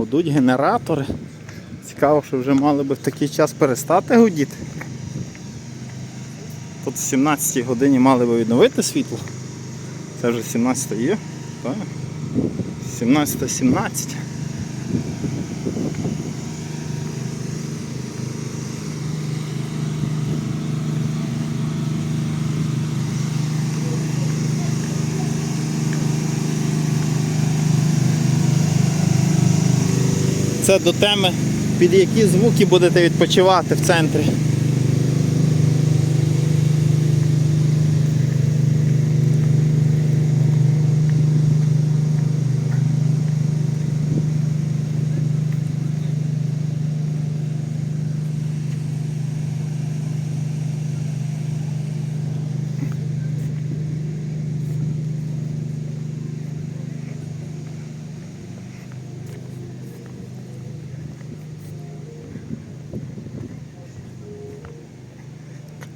гудуть генератори. Цікаво, що вже мали би в такий час перестати гудіти. Тут в 17 годині мали би відновити світло. Це вже 17 є. Так. 17.17. Це до теми, під які звуки будете відпочивати в центрі.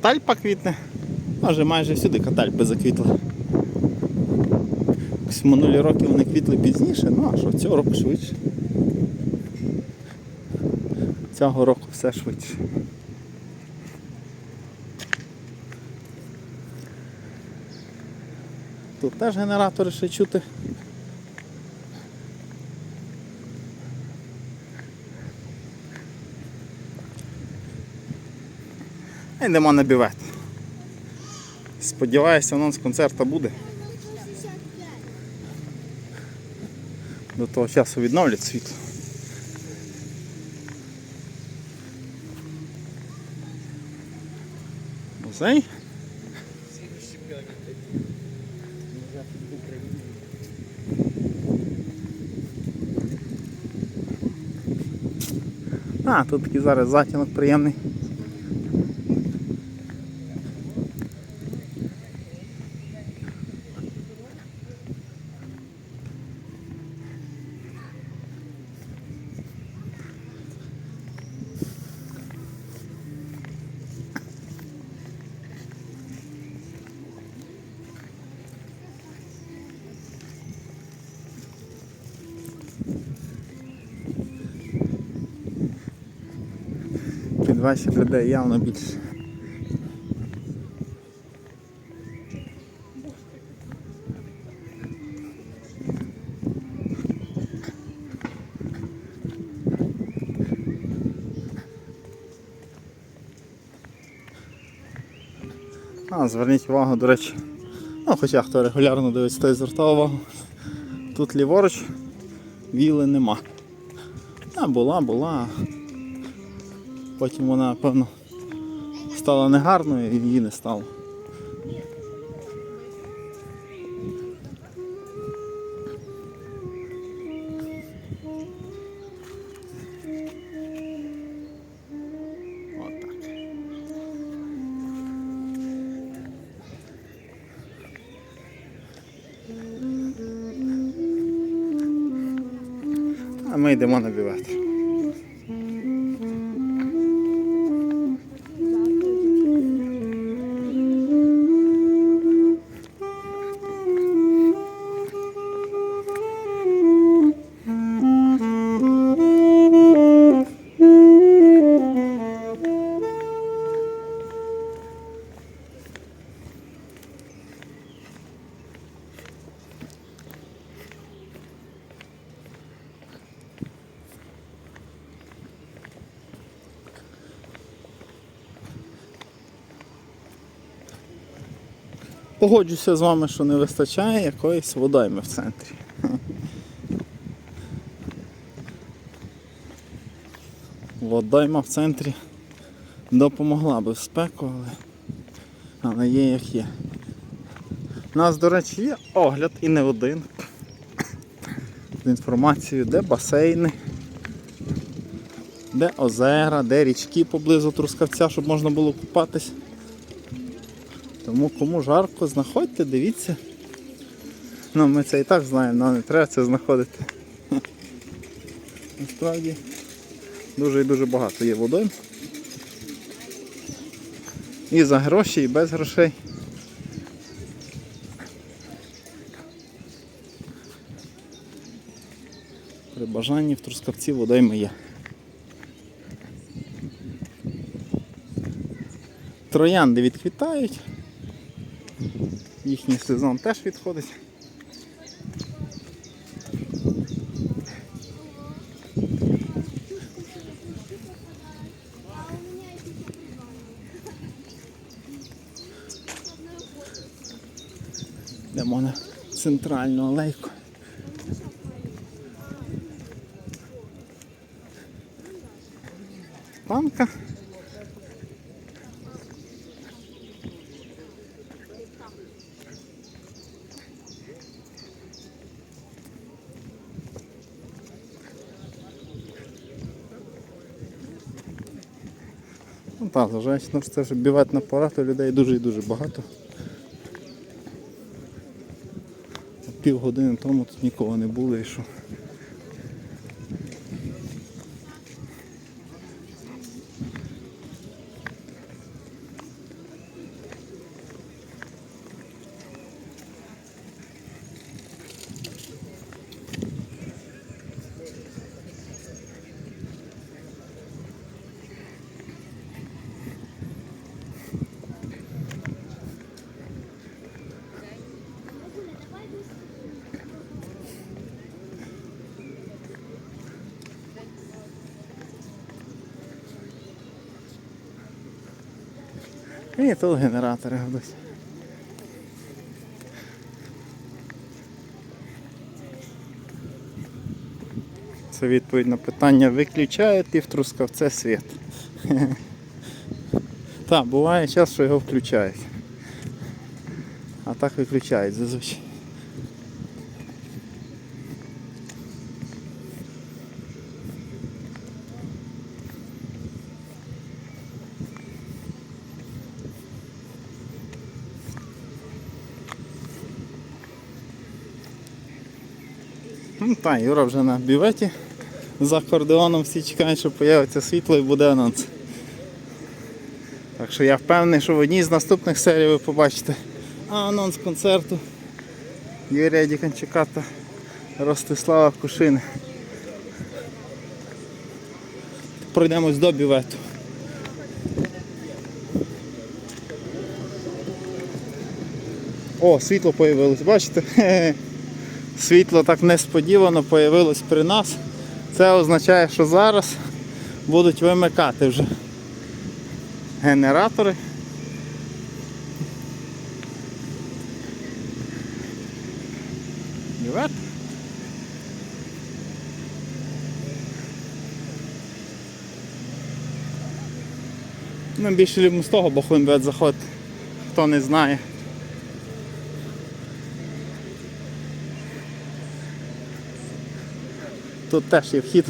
Катальпа квітне. Може майже всюди катальпи заквітли. Минулі роки вони квітли пізніше, ну а що цього року швидше. Цього року все швидше. Тут теж генератори ще чути. Йдемо на бівет. Сподіваюся, анонс концерту буде. До того часу відновлять світло. Музей. А, тут такий зараз затінок приємний. 20 людей явно більше. А, зверніть увагу, до речі, ну хоча хто регулярно дивиться, той звертав увагу. Тут ліворуч віли нема. А була, була. Потім вона, напевно, стала негарною і її не стало. Ми йдемо на бівет. Погоджуся з вами, що не вистачає якоїсь водойми в центрі. Водойма в центрі допомогла би в спеку, але, але є як є. У нас, до речі, є огляд і не один. З інформацією, де басейни, де озера, де річки поблизу Трускавця, щоб можна було купатись. Тому кому жарко, знаходьте, дивіться. Ну, ми це і так знаємо, але не треба це знаходити. Насправді дуже і дуже багато є водойм. І за гроші, і без грошей. При бажанні в Трускавці водойми є. Троянди відквітають. Їхній сезон теж відходить. Йдемо на центральну алейку. Панка. Ну так, зважаючи на це вже біватна пора, то людей дуже і дуже багато. Півгодини тому тут нікого не було і що. І тут генератори будуть. Це відповідь на питання, виключають і в трускавце світ. Так, буває час, що його включають. А так виключають зазвичай. Ну так, Юра вже на бюветі за акордеоном всі чекають, що появиться світло і буде анонс. Так що я впевнений, що в одній з наступних серій ви побачите анонс концерту Юрія Діканчука та Ростислава Кушини. Пройдемось до бювету. О, світло появилось, бачите? Світло так несподівано появилось при нас. Це означає, що зараз будуть вимикати вже генератори. От. Ну, більше любимо з того, бо Хунбет заход, хто не знає. Тут теж є вхід.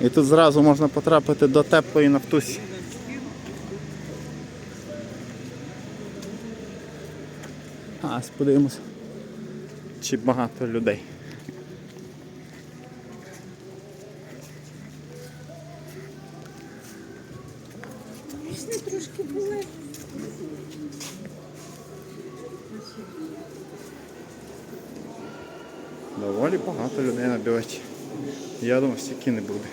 І тут зразу можна потрапити до теплої нафтусі. А, ось подивимось, чи багато людей. Трошки були. Доволі багато людей на. Я думаю, стільки не буде.